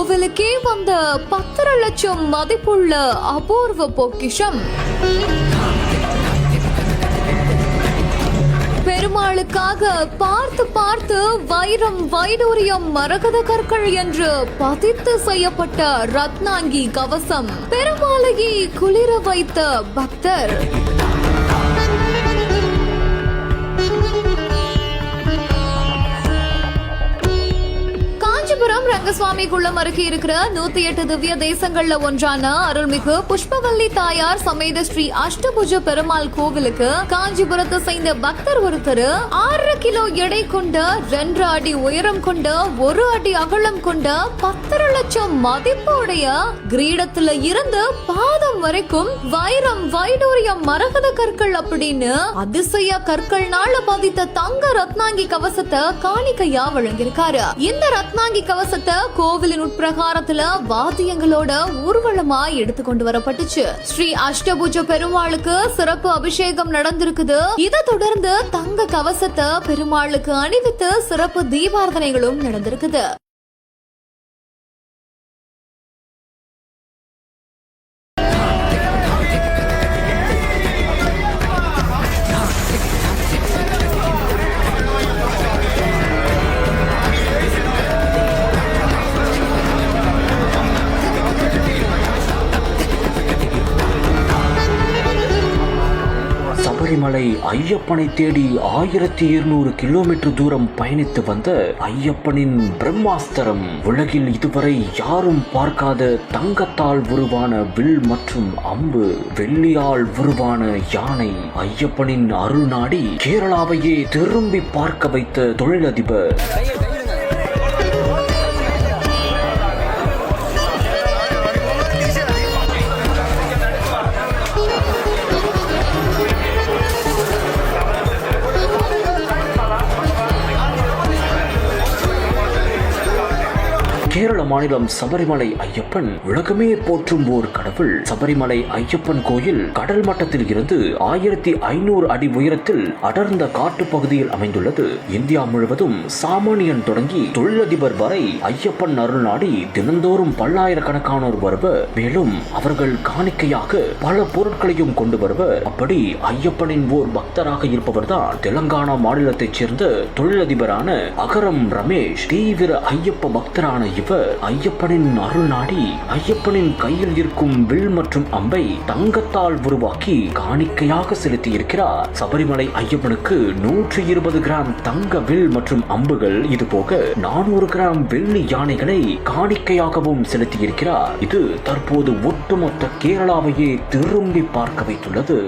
கோவிலுக்கே வந்த பத்தரை லட்சம் மதிப்புள்ள அபூர்வ பொக்கிஷம். பெருமாளுக்காக பார்த்து பார்த்து வைரம் வைடூரியம் மரகத கற்கள் என்று பதித்து செய்யப்பட்ட ரத்னாங்கி கவசம். பெருமாளையை குளிர வைத்த பக்தர். ரங்கசுவாமி குளம் அருகே இருக்கிற நூத்தி எட்டு திவ்ய தேசங்கள்ல ஒன்றான அருள்மிகு புஷ்பவல்லி தாயார் சமேத ஸ்ரீ அஷ்டபுஜ பெருமாள் கோவிலுக்கு காஞ்சிபுரத்தை சேர்ந்த பக்தர் ஒருத்தர் ஆறு கிலோ எடை கொண்ட ரெண்டு அடி உயரம் கொண்ட ஒரு அடி அகலம் கொண்ட பத்தரை லட்சம் மதிப்புடைய கிரீடத்துல இருந்து பாதம் வரைக்கும் வைரம் வைடூரியம் மரகத கற்கள் அப்படின்னு அதிசய கற்கள்னால பதித்த தங்க ரத்னாங்கி கவசத்தை காணிக்கையா வழங்கியிருக்காரு. இந்த ரத்னாங்கி கவசத்தை கோவிலின் உட்பிரகாரத்துல வாத்தியங்களோட ஊர்வலமா எடுத்து கொண்டு வரப்பட்டுச்சு. ஸ்ரீ அஷ்டபுஜ பெருமாளுக்கு சிறப்பு அபிஷேகம் நடந்திருக்குது. இதை தொடர்ந்து தங்க கவசத்தை பெருமாளுக்கு அணிவித்து சிறப்பு தீபார்த்தனைகளும் நடந்திருக்குது. சபரிமலை ஐயப்பனை தேடி ஆயிரத்தி இருநூறு கிலோமீட்டர் தூரம் பயணித்து வந்த ஐயப்பனின் பிரம்மாஸ்திரம். உலகில் இதுவரை யாரும் பார்க்காத தங்கத்தால் உருவான வில் மற்றும் அம்பு. வெள்ளியால் உருவான யானை. ஐயப்பனின் அருள்நாடி கேரளாவையே திரும்பி பார்க்க வைத்த தொழிலதிபர். கேரள மாநிலம் சபரிமலை ஐயப்பன் உலகமே போற்றும் ஓர் கடவுள். சபரிமலை ஐயப்பன் கோயில் கடல் மட்டத்தில் இருந்து ஆயிரத்தி ஐநூறு அடி உயரத்தில் அடர்ந்த காட்டு பகுதியில் அமைந்துள்ளது. இந்தியா முழுவதும் சாமானியன் தொடங்கி தொழிலதிபர் வரை ஐயப்பன் அருள் நாடி தினந்தோறும் பல்லாயிரக்கணக்கானோர் வருவர் மேலும் அவர்கள் காணிக்கையாக பல பொருட்களையும் கொண்டு வருவர் அப்படி ஐயப்பனின் ஓர் பக்தராக இருப்பவர்தான் தெலங்கானா மாநிலத்தைச் சேர்ந்த தொழிலதிபரான அகரம் ரமேஷ் தீவிர ஐயப்ப பக்தரான இவர் ஐயப்பனின் அருள் நாடி ஐயப்பனின் கையில் இருக்கும் வில் மற்றும் அம்பை தங்கத்தால் உருவாக்கி காணிக்கையாக செலுத்தி இருக்கிறார் சபரிமலை ஐயப்பனுக்கு நூற்றி இருபது கிராம் தங்க வில் மற்றும் அம்புகள் இது போக நானூறு கிராம் வெள்ளி யானைகளை காணிக்கையாகவும் செலுத்தி இருக்கிறார் இது தற்போது ஒட்டுமொத்த கேரளாவையே திரும்பி பார்க்க வைத்துள்ளது.